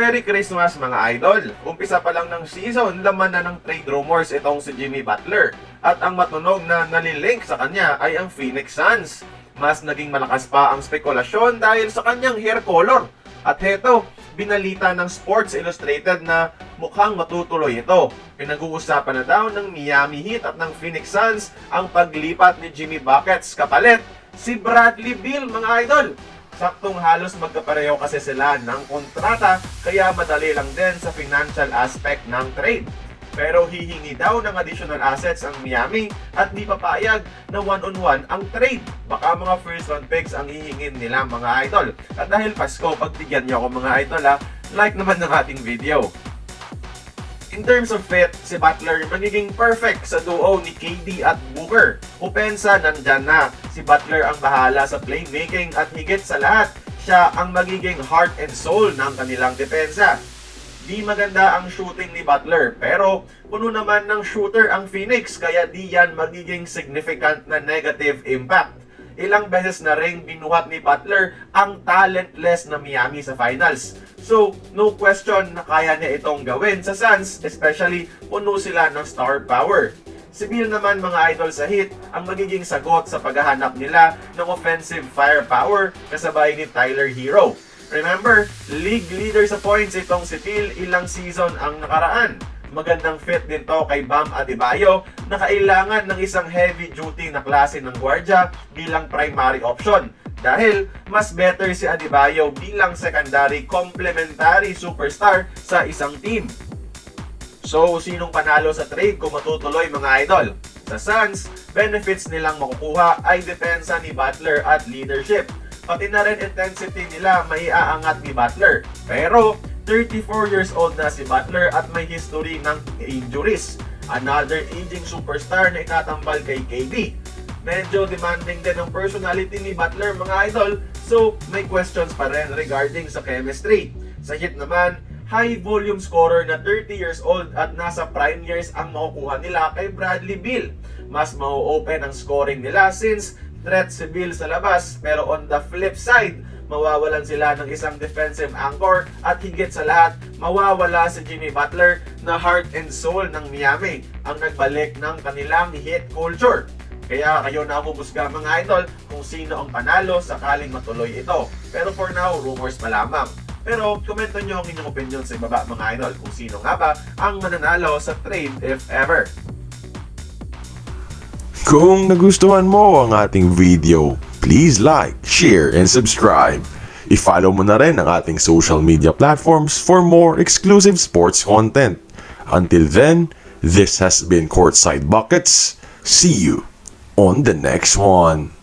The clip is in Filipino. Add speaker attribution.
Speaker 1: Merry Christmas mga idol! Umpisa pa lang ng season, laman na ng trade rumors itong si Jimmy Butler. At ang matunog na nalilink sa kanya ay ang Phoenix Suns. Mas naging malakas pa ang spekulasyon dahil sa kanyang hair color. At heto, binalita ng Sports Illustrated na mukhang matutuloy ito. Pinag-uusapan na daw ng Miami Heat at ng Phoenix Suns ang paglipat ni Jimmy Buckets kapalit si Bradley Beal mga idol. Saktong halos magkapareho kasi sila ng kontrata kaya madali lang din sa financial aspect ng trade. Pero hihingi daw ng additional assets ang Miami at di papayag na one-on-one ang trade. Baka mga first round picks ang hihingin nila mga idol. At dahil Pasko, pagbigyan niyo ako mga idol ha, like naman ng ating video. In terms of fit, si Butler magiging perfect sa duo ni KD at Booker. Upensa, nandyan na. Si Butler ang bahala sa playmaking at higit sa lahat, siya ang magiging heart and soul ng kanilang depensa. Di maganda ang shooting ni Butler, pero puno naman ng shooter ang Phoenix kaya di yan magiging significant na negative impact. Ilang beses na ring binuhat ni Butler ang talentless na Miami sa finals. So, no question na kaya niya itong gawin sa Suns, especially puno sila ng star power. Si Bill naman mga idol sa hit ang magiging sagot sa paghahanap nila ng offensive firepower kasabay ni Tyler Hero. Remember, league leader sa points itong si Bill ilang season ang nakaraan. Magandang fit din to kay Bam Adebayo na kailangan ng isang heavy duty na klase ng gwardya bilang primary option. Dahil mas better si Adebayo bilang secondary complementary superstar sa isang team. So, sinong panalo sa trade kung matutuloy mga idol? Sa Suns, benefits nilang makukuha ay depensa ni Butler at leadership. Pati na rin intensity nila may aangat ni Butler. Pero, 34 years old na si Butler at may history ng injuries. Another aging superstar na ikatambal kay KD. Medyo demanding din ang personality ni Butler mga idol, so may questions pa rin regarding sa chemistry. Sa hit naman, high volume scorer na 30 years old at nasa prime years ang makukuha nila kay Bradley Beal. Mas mau-open ang scoring nila since threat si Beal sa labas pero on the flip side, mawawalan sila ng isang defensive anchor at higit sa lahat, mawawala si Jimmy Butler na heart and soul ng Miami ang nagbalik ng kanilang hit culture. Kaya kayo na bubusga mga idol kung sino ang panalo sakaling matuloy ito. Pero for now, rumors pa lamang. Pero komento nyo ang inyong opinion sa ibaba mga idol kung sino nga ba ang mananalo sa trade if ever.
Speaker 2: Kung nagustuhan mo ang ating video, please like, share, and subscribe. I-follow mo na rin ang ating social media platforms for more exclusive sports content. Until then, this has been Courtside Buckets. See you on the next one.